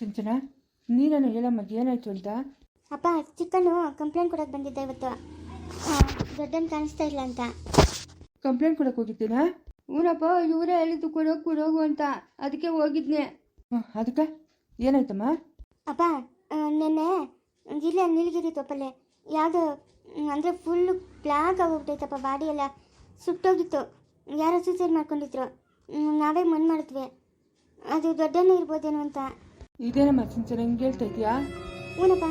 ಸಿಂಚನ ನೀನೇನು ಹೇಳಮ್ಮ ಏನಾಯ್ತು ಅಂತ? ಅಪ್ಪ ಚಿಕ್ಕನು ಕಂಪ್ಲೇಂಟ್ ಕೊಡಕ್ಕೆ ಬಂದಿದ್ದ ಇವತ್ತು. ದೊಡ್ಡನ್ ಕಾಣಿಸ್ತಾ ಇಲ್ಲ ಅಂತ. ಕಂಪ್ಲೇಂಟ್ ಕೊಡಕ್ಕೆ ಹೋಗಿದ್ದೀನಾ ಊರಪ್ಪ ಇವರೇ ಹೇಳಿದ್ದು ಕೊಡೋಗು ಕೊಡೋಗು ಅಂತ. ಅದಕ್ಕೆ ಹೋಗಿದ್ನೆ. ಅದಕ್ಕೆ? ಏನಾಯ್ತಮ್ಮ? ಅಪ್ಪ ಆ, ನೆನ್ನೆ ಇಲ್ಲೇ ನೀಲಗಿರಿ ತೊಪ್ಪಲ್ಲಿ ಯಾವುದೋ ಅಂದರೆ ಫುಲ್ಲು ಬ್ಲ್ಯಾಕ್ ಆಗೋಗ್ಬಿಟ್ಟೈತಪ್ಪ ಬಾಡಿ ಎಲ್ಲ ಸುಟ್ಟೋಗಿತ್ತು. ಯಾರೋ ಸೂಸೈಡ್ ಮಾಡ್ಕೊಂಡಿದ್ರು. ನಾವೇ ಮಣ್ಣು ಮಾಡಿದ್ವಿ. ಅದು ದೊಡ್ಡನೇ ಇರ್ಬೋದೇನೋ ಅಂತ. ಇದೇನಮ್ಮ ಸಿಂಚನ ಹಿಂಗೆ ಹೇಳ್ತಾ ಇದೆಯಾ ಹ್ಞೂನಪ್ಪ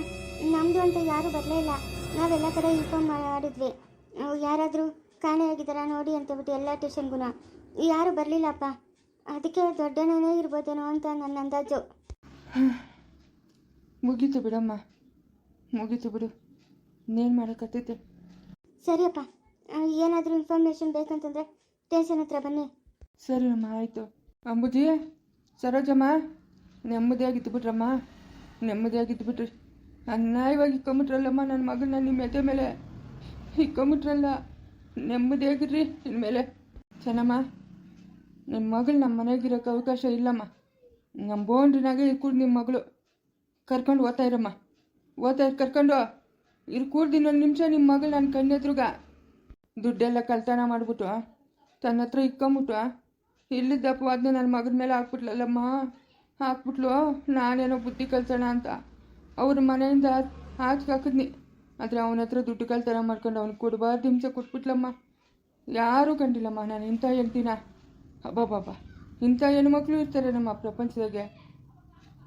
ನಮ್ಮದು ಅಂತ ಯಾರೂ ಬರಲೇ ಇಲ್ಲ. ನಾವೆಲ್ಲ ಕಡೆ ಇನ್ಫಾರ್ಮ್ ಮಾಡಿದ್ವಿ. ಯಾರಾದ್ರೂ ಕಾಣೆಯಾಗಿದ್ದಾರಾ ನೋಡಿ ಅಂತೇಳ್ಬಿಟ್ಟು ಎಲ್ಲ ಗುಣ. ಯಾರೂ ಬರಲಿಲ್ಲಪ್ಪ. ಅದಕ್ಕೆ ದೊಡ್ಡನೇ ಇರ್ಬೋದೇನೋ ಅಂತ ನನ್ನ ಅಂದಾಜು. ಮುಗೀತು ಬಿಡಮ್ಮ. ಮುಗೀತು ಬಿಡು. ಇನ್ನೇನು ಮಾಡೋಕ್ಕತ್ತೈತೆ ಸರಿಯಪ್ಪ ಏನಾದರೂ ಇನ್ಫಾರ್ಮೇಶನ್ ಬೇಕಂತಂದರೆ ಸ್ಟೇಷನ್ ಹತ್ರ ಬನ್ನಿ. ಸರಿ ಅಮ್ಮ ಆಯಿತು. ಅಂಬುಜಿ ಸರೋಜಮ್ಮ? ನೆಮ್ಮದಿಯಾಗಿದ್ದು ಬಿಟ್ರಮ್ಮ ಇದ್ಬಿಟ್ರಿ ನಾನು ಅನ್ಯಾಯವಾಗಿ ಇಕ್ಕೊಂಬಿಟ್ರಲ್ಲಮ್ಮ ನನ್ನ ಮಗಳನ್ನ ನಿಮ್ಮ ಎದೆ ಮೇಲೆ. ಇಕ್ಕೊಂಬಿಟ್ರಲ್ಲ ನೆಮ್ಮದಿಯಾಗಿರ್ರಿ ಮೇಲೆ. ಚೆನ್ನಮ್ಮ ನಿಮ್ಮ ಮಗಳು ನಮ್ಮ ಮನೆಗಿರೋಕ್ಕೆ ಅವಕಾಶ ಇಲ್ಲಮ್ಮ. ನಮ್ಮ ಬೋಂಡ್ರಿನಾಗೆ ಇರ್ಕೂಡ್ ನಿಮ್ಮ ಮಗಳು. ಕರ್ಕೊಂಡು ಓದ್ತಾ ಇರಮ್ಮ. ಓದ್ತಾ ಇರ್ ಕರ್ಕೊಂಡು. ಇರ್ಕೂಡ್ದು ಇನ್ನೊಂದು ನಿಮಿಷ ನಿಮ್ಮ ಮಗಳು ನನ್ನ ಕಣ್ಣೆದ್ರುಗ. ದುಡ್ಡೆಲ್ಲ ಕಳ್ತನ ಮಾಡಿಬಿಟ್ಟು ತನ್ನ ಹತ್ರ ಇಕ್ಕೊಂಬಿಟ್ಟು ಇಲ್ಲಿದ್ದಪ್ಪ ಅದನ್ನ ನನ್ನ ಮಗನ ಮೇಲೆ ಹಾಕ್ಬಿಟ್ಲಲ್ಲಮ್ಮ. ಹಾಕ್ಬಿಟ್ಲು ನಾನೇನೋ ಬುದ್ಧಿ ಕಲ್ಸೋಣ ಅಂತ. ಅವ್ರ ಮನೆಯಿಂದ ಆಚೆ ಹಾಕಿದ್ನಿ. ಆದರೆ ಅವನ ಹತ್ರ ದುಡ್ಡು ಕಲ್ತಾರ ಮಾಡ್ಕೊಂಡು ಅವ್ನಿಗೆ ಕೊಡಬಾರ್ದು ಹಿಂಸೆ ಕೊಟ್ಬಿಟ್ಲಮ್ಮ. ಯಾರೂ ಕಂಡಿಲ್ಲಮ್ಮ ನಾನು ಇಂಥ ಹೇಳ್ತೀನ ಅಬ್ಬಬ್ಬಬ್ಬ. ಇಂಥ ಹೆಣ್ಮಕ್ಳು ಇರ್ತಾರೆ ನಮ್ಮ ಪ್ರಪಂಚದಾಗೆ.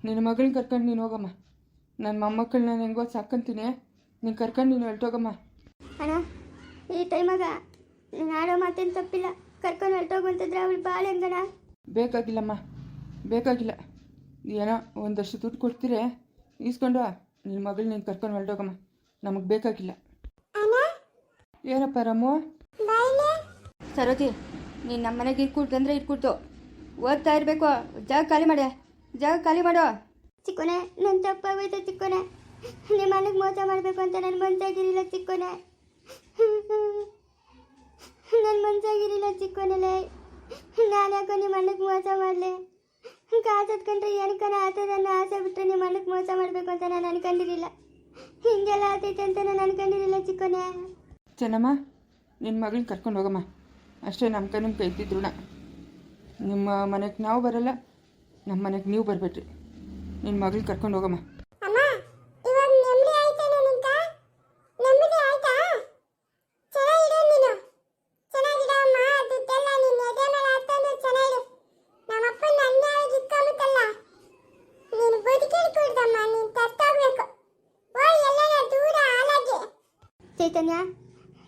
ನಿನ್ನ ಮಗಳನ್ನ ಕರ್ಕೊಂಡು ನೀನು ಹೋಗಮ್ಮ. ನನ್ನ ಮೊಮ್ಮಕ್ಕಳನ್ನ ನಾನು ಹೆಂಗೋ ಸಾಕಂತೀನಿ. ನೀನು ಕರ್ಕೊಂಡು ನೀನು ಹೊರಟೋಗಮ್ಮ ಅಣ್ಣ ಈ ಟೈಮಾಗ ನೀನು ಆಡೋ ಮಾತೇನು ತಪ್ಪಿಲ್ಲ. ಕರ್ಕೊಂಡು ಹೊರಟೋಗಂತಂದ್ರೆ ಅವಳು ಭಾಳ ಹೆಂಗಣ ಬೇಕಾಗಿಲ್ಲಮ್ಮ. ಬೇಕಾಗಿಲ್ಲ. ಏನೋ ಒಂದಷ್ಟು ದುಡ್ಡು ಕೊಡ್ತೀರಿ ಈಸ್ಕೊಂಡು ನಿನ್ನ ಮಗಳು ನೀನು ಕರ್ಕೊಂಡು ಹೊರಟೋಗಮ್ಮ. ನಮಗೆ ಬೇಕಾಗಿಲ್ಲ. ಏನಪ್ಪ ರಾಮು? ಸರೋತಿ ನೀನು ನಮ್ಮ ಮನೆಗೆ ಇಟ್ಕೊಡ್ತು ಅಂದರೆ ಇಟ್ಕೊಡ್ತು ಓದ್ತಾ ಇರಬೇಕು. ಜಾಗ ಖಾಲಿ ಮಾಡೆ. ಜಾಗ ಖಾಲಿ ಮಾಡೋ. ಚಿಕ್ಕೋನೆ ನನ್ನ ತಪ್ಪಾಗೋಯ್ತು ಚಿಕ್ಕೋನೆ. ನಿಮ್ಮ ಮನೆಗೆ ಮೋಸ ಮಾಡಬೇಕು ಅಂತ ನನ್ನ ಮನ್ಸಾಗಿರಿಲ್ಲ ಚಿಕ್ಕೋನೆ. ನನ್ನ ಮನ್ಸಾಗಿರಿಲ್ಲ ಚಿಕ್ಕೋನಲ್ಲೇ ನಾನು ಯಾಕೋ ನಿಮ್ಮ ಮನೆಗೆ ಮೋಸ ಮಾಡಲಿ? ಕಾಸು ಹತ್ಕೊಂಡ್ರೆ ಏನಕ್ಕನ ಆತದ ನನ್ನ ಆಸೆ ಬಿಟ್ಟರೆ ನಿಮ್ಮ ಮನೆಗೆ ಮೋಸ ಮಾಡಬೇಕು ಅಂತ ನಾನು ಅನ್ಕೊಂಡಿರಲಿಲ್ಲ. ಹಿಂಗೆಲ್ಲ ಆತೈತೆ ಅಂತ ನಾನು ಅನ್ಕೊಂಡಿರಲಿಲ್ಲ ಚಿಕ್ಕನೇ. ಚೆನ್ನಮ್ಮ ನಿನ್ನ ಮಗಳನ್ನ ಕರ್ಕೊಂಡು ಹೋಗಮ್ಮ. ಅಷ್ಟೇ ನಮ್ಮ ಕೈ ನಿಮ್ಮ ಕೈ ಇದ್ದಿದ್ರುಣ ನಿಮ್ಮ ಮನೆಗೆ ನಾವು ಬರಲ್ಲ ನಮ್ಮ ಮನೆಗೆ ನೀವು ಬರಬೇಡ್ರಿ. ನಿನ್ನ ಮಗಳನ್ನ ಕರ್ಕೊಂಡು ಹೋಗಮ್ಮ ಅಮ್ಮ ಇವಾಗ ನೆಮ್ಮದಿ ಆಯ್ತಾನೆ ನಿಂತ ನೆಮ್ಮದಿ ಆಯ್ತಾ ಚೆನ್ನಾಗಿರು ನೀನು ಚೆನ್ನಾಗಿರು ಅಮ್ಮ ದುಡ್ಡೆಲ್ಲ ನಿನ್ನ ಎದೆ ಮೇಲೆ ಹಾಕ್ಕೊಂಡು ಚೆನ್ನಾಗಿರು ನಮ್ಮ ಅಪ್ಪನ ಅನ್ಯಾಯ ಇಕ್ಕೊಂಬಿಟ್ಟಲ್ಲ ನೀನು ಬದುಕಿಡ್ಕೊಳ್ದಮ್ಮ ನೀನು ತರ್ತಾಗ್ಬೇಕು ಓ ಎಲ್ಲ ದೂರ ಹಾಲಾಗಿ ಚೈತನ್ಯ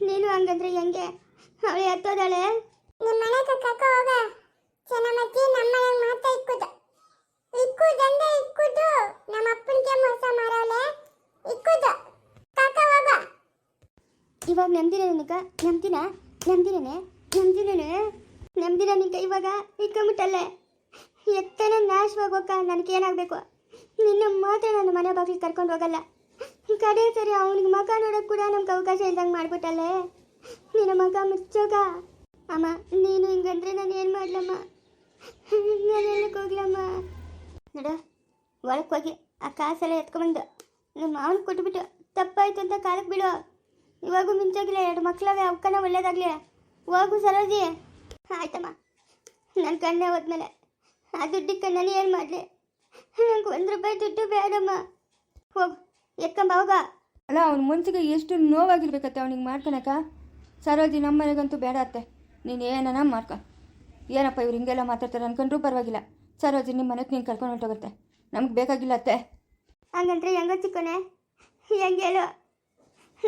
ನೀನು ಹಂಗಂದ್ರೆ ಹೆಂಗೆ? ಅವಳು ಎತ್ತೋದಾಳೆ? ನಿಮ್ಮ ಮನೆ ಕಕ್ಕ ಹೋಗ? ಚೆನ್ನಮ್ಮಜ್ಜಿ ನಮ್ಮ ಮನೆಗೆ ಮಾತ್ರ ಇಕ್ಕುದ. ಇಕ್ಕುದಂದ್ರೆ ಇಕ್ಕುದು. ನಮ್ಮ ಅಪ್ಪನಿಗೆ ಮೋಸ ಮಾಡೋಳೆ ಇಕ್ಕುದ. ಕಾಕ ಹೋಗ. ಇವಾಗ ನೆಮ್ಮದಿನ ನಿನಗ? ನೆಮ್ಮದಿನ ನೆಮ್ಮದಿನೇ ನೆಮ್ಮದಿನೇ ನೆಮ್ಮದಿನ ನಿಂಕ ಇವಾಗ ಇಕ್ಕೊಂಬಿಟ್ಟಲ್ಲೇ ಎತ್ತನ ನಾಶವಾಗೋಕ ನನಗೇನಾಗಬೇಕು? ನಿನ್ನ ಮಾತ್ರ ನನ್ನ ಮನೆ ಬಾಗಿಲು ಕರ್ಕೊಂಡು ಹೋಗಲ್ಲ. ಕಡೆ ಸರಿ ಅವನಿಗೆ ಮಗ ನೋಡೋಕೆ ಕೂಡ ನಮ್ಗೆ ಅವಕಾಶ ಇಲ್ದಂಗೆ ಮಾಡ್ಬಿಟ್ಟಲ್ಲೇ. ನಿನ್ನ ಮಗ ಮುಚ್ಚೋಗ ಅಮ್ಮ, ನೀನು ಹಿಂಗಂದ್ರೆ ನಾನು ಏನು ಮಾಡ್ಲಮ್ಮ? ನಾನು ಎಲ್ಲಕ್ಕೆ ಹೋಗ್ಲಮ್ಮ? ನೋಡ ಒಳಕ್ಕೆ ಹೋಗಿ ಆ ಕಾಸೆಲ್ಲ ಎತ್ಕೊಂಡ್ಬಂದು ನಮ್ಮ ಮಾವನ ಕೊಟ್ಬಿಟ್ಟು ತಪ್ಪಾಯ್ತು ಅಂತ ಕಾಲಕ್ಕೆ ಬಿಡು. ಇವಾಗೂ ಮಿಂಚಾಗಿಲ್ಲ, ಎರಡು ಮಕ್ಕಳಾಗ ಅವಕ್ಕನ ಒಳ್ಳೇದಾಗಲಿ. ಹೋಗು ಸರೋಜಿ. ಆಯ್ತಮ್ಮ ನನ್ನ ಕಣ್ಣೆ ಹೋದ್ಮೇಲೆ ಆ ದುಡ್ಡಿಗೆ ನಾನು ಏನು ಮಾಡಲಿ? ನಂಗೆ ಒಂದು ರೂಪಾಯಿ ದುಡ್ಡು ಬೇಡಮ್ಮ. ಹೋಗು. ಎತ್ಕೊಂಬ ಹೋಗ. ಅಲ್ಲ ಅವ್ನ ಮನಸ್ಸಿಗೆ ಎಷ್ಟು ನೋವಾಗಿರ್ಬೇಕತ್ತೆ ಅವ್ನಿಗೆ ಮಾಡ್ಕೊಳಕ? ಸರೋಜಿ ನಮ್ಮ ಮನೆಗಂತೂ ಬೇಡ ಅತ್ತೆ. ನೀನು ಏನನ ಮಾಡ್ಕೊ. ಏನಪ್ಪ ಇವ್ರು ಹಿಂಗೆಲ್ಲ ಮಾತಾಡ್ತಾರೆ ಅನ್ಕೊಂಡ್ರೂ ಪರವಾಗಿಲ್ಲ. ಸರೋಜಿ ನಿಮ್ಮ ಮನೆಗೆ ನೀನು ಕರ್ಕೊಂಡು ಹೊರಟೋಗುತ್ತೆ. ನಮ್ಗೆ ಬೇಕಾಗಿಲ್ಲ ಅತ್ತೆ. ಹಂಗಂದ್ರೆ ಹೆಂಗ ಚಿಕ್ಕನೆ. ಹೆಂಗೇಳು?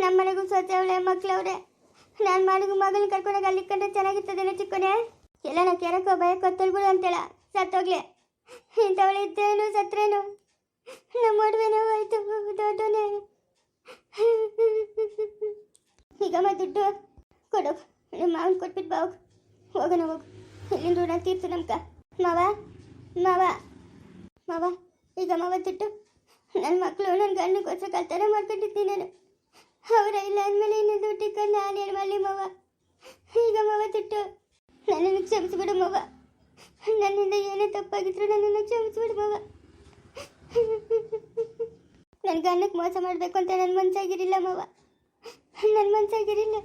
ನಮ್ಮ ಮನೆಗೂ ಸೊಸೆಯವಳೆ ಮಕ್ಕಳವ್ರೆ ನಾನು ಮನೆಗೂ ಮಗಳನ್ನ ಕರ್ಕೊಂಡಾಗ ಅಲ್ಲಿ ಕಂಡ್ರೆ ಚೆನ್ನಾಗಿರ್ತದೇನೋ ಚಿಕ್ಕನೆ. ಎಲ್ಲ ನಾ ಕೆರಕೋ ಭಯಕ್ಕೋ ತೊಳ್ಬಿಡು ಅಂತೇಳ. ಸತ್ತೋಗ್ಲೆ. ಇಂಥವಳು ಇದ್ದೇನು ಸತ್ರೇನು ನಮ್ಮ ಮದುವೆನೂ ಹೋಯ್ತು ದೊಡ್ಡನೆ. ಈಗಮ್ಮ ದುಡ್ಡು ಕೊಡು. ನಿಮ್ಮ ಮಾವನ್ ಕೊಟ್ಬಿಟ್ಟು ಬಾವು ಹೋಗು. ಹೋಗೋಣ ಹೋಗು. ಇಲ್ಲಿಂದ ಋಣ ತೀರ್ಸು ನಮ್ಕ ಮಾವ ಮಾವ. ಮಾವ, ಈಗ ಮಾವ ದುಡ್ಡು ನನ್ನ ಮಕ್ಕಳು ನನ್ನ ಗಂಡನಿಗೋಸ್ಕರ ಕಲ್ತಾರ ಮಾಡ್ಕೊಂಡಿದ್ದೀನಿ ನಾನು. ಅವರ ಇಲ್ಲ ಅಂದಮೇಲೆ ಇನ್ನೂ ದುಡ್ಡಿಕೊಂಡು ನಾನು ಏನು ಮಾಡಲಿ ಮಾವ? ಈಗ ಮಾವ ದುಡ್ಡು ನನ್ನನ್ನು ಕ್ಷಮಿಸ್ಬಿಡು ಮಾವ. ನನ್ನಿಂದ ಏನೇ ತಪ್ಪಾಗಿದ್ರು ನನ್ನನ್ನು ಕ್ಷಮಿಸ್ಬಿಡು ಮಾವ. ಗಂಡಕ್ಕೆ ಮೋಸ ಮಾಡಬೇಕು ಅಂತ ನನ್ನ ಮನ್ಸಾಗಿರಿಲ್ಲ ಮಾವ. ನನ್ನ ಮನ್ಸಾಗಿರಿಲ್ಲ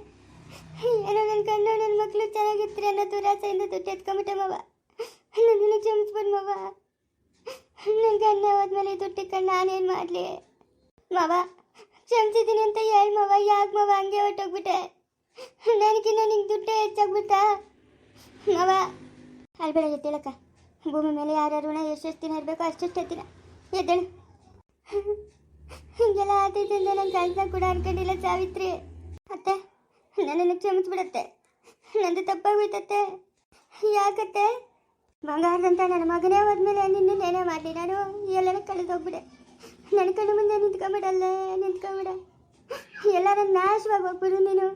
ಏನೋ ನನ್ನ ಕಣ್ಣು ನನ್ನ ಮಕ್ಕಳು ಚೆನ್ನಾಗಿರ್ತೀರಿ ಅನ್ನೋ ದುರಾಸೆಯಿಂದ ದುಡ್ಡು ಎತ್ಕೊಂಬಿಟ್ಟೆ ಮಾವ. ನನ್ನನ್ನು ಕ್ಷಮಿಸ್ಬೋದು ಮಾವ. ನನ್ನ ಕಣ್ಣು ಹೋದ್ಮೇಲೆ ದುಡ್ಡು ನಾನೇನು ಮಾಡಲಿ? ಮಾವ ಕ್ಷಮಿಸಿದ್ದೀನಿ ಅಂತ ಹೇಳಿ ಮಾವ. ಯಾಕೆ ಮಾವ ಹಂಗೆ ಹೊಟ್ಟೋಗ್ಬಿಟ್ಟೆ ನನಗಿನ್ನ ನಿಂಗೆ ದುಡ್ಡೇ ಹೆಚ್ಚಾಗ್ಬಿಟ್ಟ ಮಾವ. ಅಲ್ಬೇಡ ಎದ್ದೇಳಕ್ಕ. ಭೂಮಿ ಮೇಲೆ ಯಾರ ಋಣ ಎಷ್ಟೆಷ್ಟು ದಿನ ಇರಬೇಕೋ ಅಷ್ಟೆಷ್ಟು ದಿನ ಎದ್ದೇಳು. ಹಿಂಗೆಲ್ಲ ಆದಿದ್ದರಿಂದ ನನ್ನ ಕಳ್ಸ ಕೂಡ ಅನ್ಕೊಂಡಿಲ್ಲ ಸಾವಿತ್ರಿ. ಅತ್ತೆ, ನನ್ನನ್ನು ಕ್ಷಮಿಸ್ಬಿಡತ್ತೆ. ನಂದು ತಪ್ಪಾಗೋಯ್ತತ್ತೆ ಯಾಕತ್ತೆ? ಬಂಗಾರದಂತ ನನ್ನ ಮಗನೇ ಹೋದ್ಮೇಲೆ ನಿನ್ನ ನೆನೆ ಮಾಡಿ ನಾನು ಎಲ್ಲನ ಕಳೆದೋಗ್ಬಿಡೆ. ನನ್ನ ಕಣ್ಣು ಮುಂದೆ ನಿಂತ್ಕೊಂಬಿಡಲ್ಲೇ, ನಿಂತ್ಕೊಂಬಿಡ. ಎಲ್ಲರ ನಾಶವಾಗಿ ಹೋಗ್ಬಿಡು ನೀನು.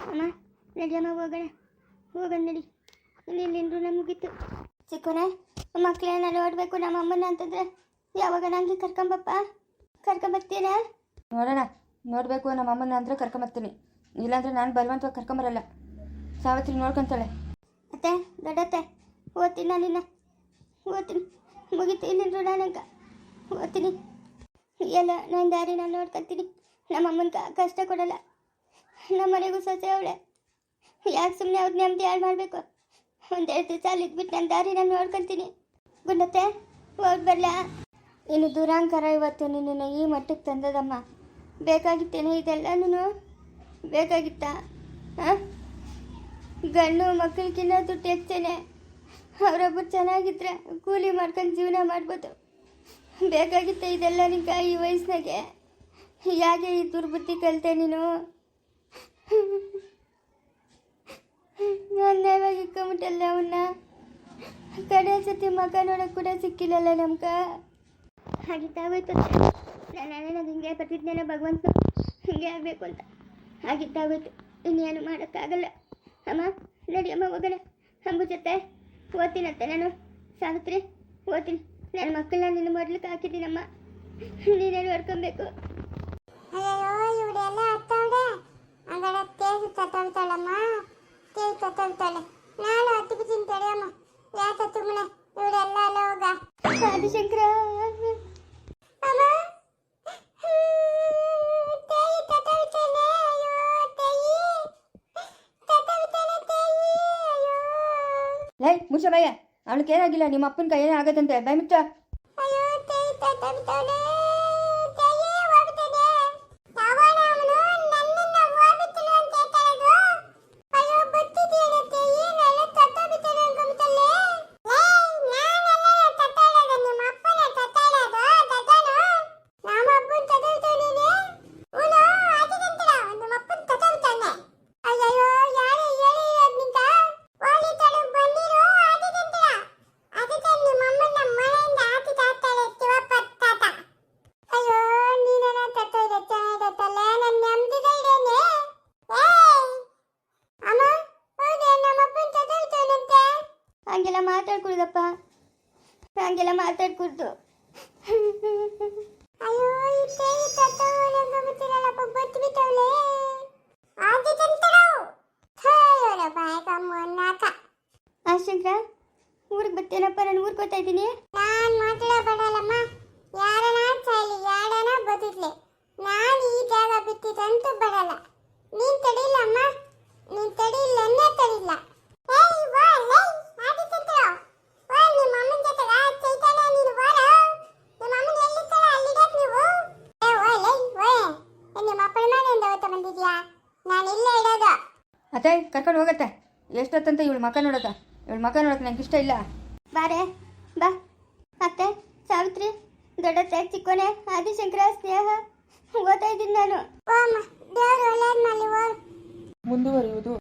ಅಮ್ಮ ನಡಿಯಮ್ಮ ಹೋಗೋಣ. ಹೋಗೋಣ ನಡಿ. ಇನ್ನಿಲ್ಲಿಂದು ಮುಗೀತು. ಚಿಕ್ಕನೆ ಮಕ್ಕಳನ್ನ ನೋಡಬೇಕು ನಮ್ಮ ಅಮ್ಮನ ಅಂತಂದ್ರೆ ಯಾವಾಗ ನಂಗೆ ಕರ್ಕೊಂಬಪ್ಪ? ಕರ್ಕೊಂಬರ್ತೀರಾ? ನೋಡೋಣ ನೋಡಬೇಕು ನಮ್ಮ ಅಮ್ಮನ ಅಂದ್ರೆ ಕರ್ಕೊಂಬರ್ತೀನಿ. ಇಲ್ಲಾಂದ್ರೆ ನಾನು ಬಲವಂತವಾಗಿ ಕರ್ಕೊಂಬರಲ್ಲ. ಸಾವಿತ್ರಿ ನೋಡ್ಕೊಂತಾಳೆ. ಅತ್ತೆ ದೊಡ್ಡತ್ತೆ ಓದ್ತೀನಿ ನಾನಿನ್ನ ಓದ್ತೀನಿ ಮುಗಿತೀನಿ ನಂಗೆ ಓದ್ತೀನಿ. ಎಲ್ಲ ನನ್ನ ದಾರಿ ನಾನು ನೋಡ್ಕೊತೀನಿ. ನಮ್ಮ ಅಮ್ಮನ ಕಷ್ಟ ಕೊಡಲ್ಲ. ನಮ್ಮ ಮನೆಗೂ ಸೊಸೆ ಅವಳೆ. ಯಾಕೆ ಸುಮ್ಮನೆ ಅವ್ರು ನೆಮ್ಮದಿ ಹಾಳು ಮಾಡಬೇಕು? ಒಂದೆರಡು ದಿವಸ ಅಲ್ಲಿ ಇದ್ಬಿಟ್ಟು ನನ್ನ ದಾರಿ ನಾನು ನೋಡ್ಕೊತೀನಿ. ಗುಂಡತ್ತೆ ಹೋಗಿ ಬರಲಾ? ಇನ್ನು ದುರಾಂಕಾರ ಇವತ್ತು ನಿನ್ನ ಈ ಮಟ್ಟಕ್ಕೆ ತಂದದಮ್ಮ. ಬೇಕಾಗಿತ್ತೇನೆ ಇದೆಲ್ಲ ನೀನು ಬೇಕಾಗಿತ್ತಾ? ಹಾಂ? ಗಂಡು ಮಕ್ಕಳಿಗಿನ್ನ ದುಡ್ಡು ಹೆಚ್ಚೇನೆ. ಅವರೊಬ್ಬರು ಚೆನ್ನಾಗಿದ್ರೆ ಕೂಲಿ ಮಾಡ್ಕೊಂಡು ಜೀವನ ಮಾಡ್ಬೋದು. ಬೇಕಾಗಿತ್ತ ಇದೆಲ್ಲ ನಿಂಗೆ ಈ ವಯಸ್ಸಿನಾಗೆ? ಯಾಕೆ ಈ ದುರ್ಬುದ್ಧಿ ಕಲಿತೆ ನೀನು? ಅನ್ಯಾಯವಾಗಿ ಇಕ್ಕೊಂಬಿಟ್ಟಲ್ಲ ಅವನ್ನ? ಕಡೆ ಸತಿ ಮಗ ನೋಡೋಕೆ ಕೂಡ ಸಿಕ್ಕಿಲ್ಲಲ್ಲ ನಮ್ಗ? ಹಾಗಿತ್ತಾಗೋಯ್ತು ನಾನು ನನಗೆ ಹಿಂಗೆ ಬರ್ತಿದ್ದೇನೆ ಭಗವಂತ ಹಿಂಗೆ ಆಗಬೇಕು ಅಂತ. ಹಾಗಿತ್ತಾಗೋಯ್ತು ಇನ್ನೇನು ಮಾಡೋಕ್ಕಾಗಲ್ಲ. ಅಮ್ಮ, ನಡಿ ಅಮ್ಮ, ಹೋಗೋಣ. ಅಂಬು ಜೊತೆ ಓದ್ತೀನಂತೆ ನಾನು. ಸಾವಿತ್ರಿ, ಓದ್ತೀನಿ. ನನ್ನ ಮಕ್ಕಳನ್ನ ನಿನ್ನ ಮೊಡ್ಲಿಕ್ಕೆ ಹಾಕಿದ್ದೀನಮ್ಮ. ನೀನೇನು ಹೊಡ್ಕೊಬೇಕು? ಅಯ್ಯೋ ಹಂಗಾರೆ ತೇಜು ತತ್ತಳ್ತಾಳಮ್ಮ ತೇಜು ತತ್ತಳ್ತಾಳೆ ನಾನು ಹತ್ತು ಬಿದ್ದೀನಿ ತಡೆಯಮ್ಮ ಯಾಕೆ ಸುಮ್ಮನೆ ಇವಳೆಲ್ಲ ಅಲ್ಲ ಹೋಗ ಆದಿಶಂಕರ ಅಮ್ಮ ತೇಯಿ ತತ್ತಳ್ತಾಳೆ ಅಯ್ಯೋ ತೇಯಿ ತತ್ತಳ್ತಾಳೆ ತೇಯಿ ಅಯ್ಯೋ ಲೈ ಮುಷಮಯ್ಯ ಅವಳಿಗೆ ಏನಾಗಿಲ್ಲ ನಿಮ್ಮ ಅಪ್ಪನ ಕೈ ಏನೋ ಆಗತ್ತಂತೆ. ಬಾಯ್ ಮುಚ್ಚ ಅಯ್ಯೋ ತೇಯಿ ತತ್ತಳ್ತಾಳೆ ತೇಯಿ ಹೋಗ್ತಾನೆ ಯಾವನ ಅವನು ನನ್ನನ್ನ ಹೋಗ್ಬಿಟ್ಟನು ಅಂತ ಹೇಳ್ತಾರದು ಅಯ್ಯೋ ಬರ್ತಿದ್ದೀಯಲ್ಲ ತೇಯಿ ನಾನು ತತ್ತೋಗ್ಬಿಟ್ಟನು ಅನ್ಕೊಂಬಿಟ್ಟಲ್ಲೇ ಲೇ ನಾನಲ್ಲ ತತ್ತಾಳೋದು ನಿಮ್ಮ ಅಪ್ಪನ ತತ್ತಾಳೋದು ತತ್ತಾನು ನಮ್ಮ ಅಪ್ಪನ ತತ್ತೋಗ್ತಾನೇನೆ ಅವನು ಆಗಿದಂತಡ ನಿಮ್ಮ ಅಪ್ಪನ ತತ್ತೋಗ್ತಾನೆ ಅಯ್ಯಯ್ಯೋ ಯಾರು ಹೇಳಿ ನಿಂತ ಓಲಿ ತಡು ಬಂದಿರು ಆಗಿದಂತಡ ಅದಕ್ಕೆ ನಿಮ್ಮ ಅಮ್ಮನ ಮನೆಯಿಂದ ಆಚೆ ತಾತಾಳೆ ಶಿವಪ್ಪ ತಾತ ಅಯ್ಯೋ ನೀನನ ತತ್ತೋಯ್ದೆ ಚೆನ್ನಾಗಿತ್ತಲ್ಲ ನನ್ನ ನೆಮ್ಮದಿದೆ ಇಡೇನೆ ಏಯ್ ಅಮ್ಮ ಹೌದೇ ನಮ್ಮ ಅಪ್ಪನ ತತ್ತೋಗ್ತಾನಂತೆ ಹಂಗೆಲ್ಲ ಮಾತಾಡ್ಕೊಡ್ದಪ್ಪ ಹಂಗೆಲ್ಲ ಮಾತಾಡ್ಕೊಡ್ದು ಅಯ್ಯೋ ಈ ತೇಯಿ ತತ್ತೋಲೆ ಗೊತ್ತಿರಲ್ಲಪ್ಪ ಬತ್ತು ಬಿಟ್ಟವಳೆ ಆಗಿದಂತಡ ಥೇಯೋರ ಬಾಯಕ ಮೊನ್ನಾಕ ಆಶಂಕರ ಊರಿಗೆ ಬರ್ತೇನಪ್ಪ ನಾನು ಊರಿಗೆ ಬರ್ತಾ ಇದ್ದೀನಿ. ನಾನ್ ಮಾತಾಡಬೇಡಲ್ಲಮ್ಮ ಯಾರನ ಚಾಲಿ ಯಾರನ ಬದುಕ್ಲಿ ನಾನು ಈ ಜಾಗ ಬಿಟ್ಟಿದಂತೂ ಬರಲ್ಲ ನೀನ್ ತಡಿಲ್ಲಮ್ಮ ನೀನ್ ತಡಿಲ್ಲ ಅನ್ನೇ ತಡಿಲ್ಲ. ಏಯ್ ವಾ ಲೈ ಆದಿತ್ಯಂತ್ರ ವಾ ನಿಮ್ಮ ಅಮ್ಮನ ಜೊತೆಗ ಚೈತನ್ಯ ನೀನು ಬಾರ ನಿಮ್ಮ ಅಮ್ಮನ ಎಲ್ಲಿರ್ತಾರ ಅಲ್ಲಿಡಕ್ ನೀವು? ಏ ವಾ ಲೈ ವಾ ನಿಮ್ಮ ಅಪ್ಪನ ಮನೆಯಿಂದ ಓದ್ತಾ ಬಂದಿದ್ಯಾ? ನಾನು ಇಲ್ಲೇ ಇಡೋದು ಅತ್ತೆ ಕರ್ಕೊಂಡು ಹೋಗತ್ತೆ. ಎಷ್ಟೊತ್ತಂತ ಇವಳು ಮಕ ನೋಡೋದ? ಇವಳು ಮಕ ನೋಡಕ್ಕೆ ನಂಗೆ ಇಷ್ಟ ಇಲ್ಲ. ಬಾರೆ ಬಾ. ಅತ್ತೆ ಸಾವಿತ್ರಿ ದೊಡ್ಡತ್ತೆ ಚಿಕ್ಕೋನೆ ಆದಿಶಂಕರ ಸ್ನೇಹ ಓದ್ತಾ ಇದ್ದೀನಿ ನಾನು. ಓ ಅಮ್ಮ ದೇವ್ರು ಒಳ್ಳೇದ್ ಮಾಡಲಿ ಓ. ಮುಂದುವರಿಯುವುದು.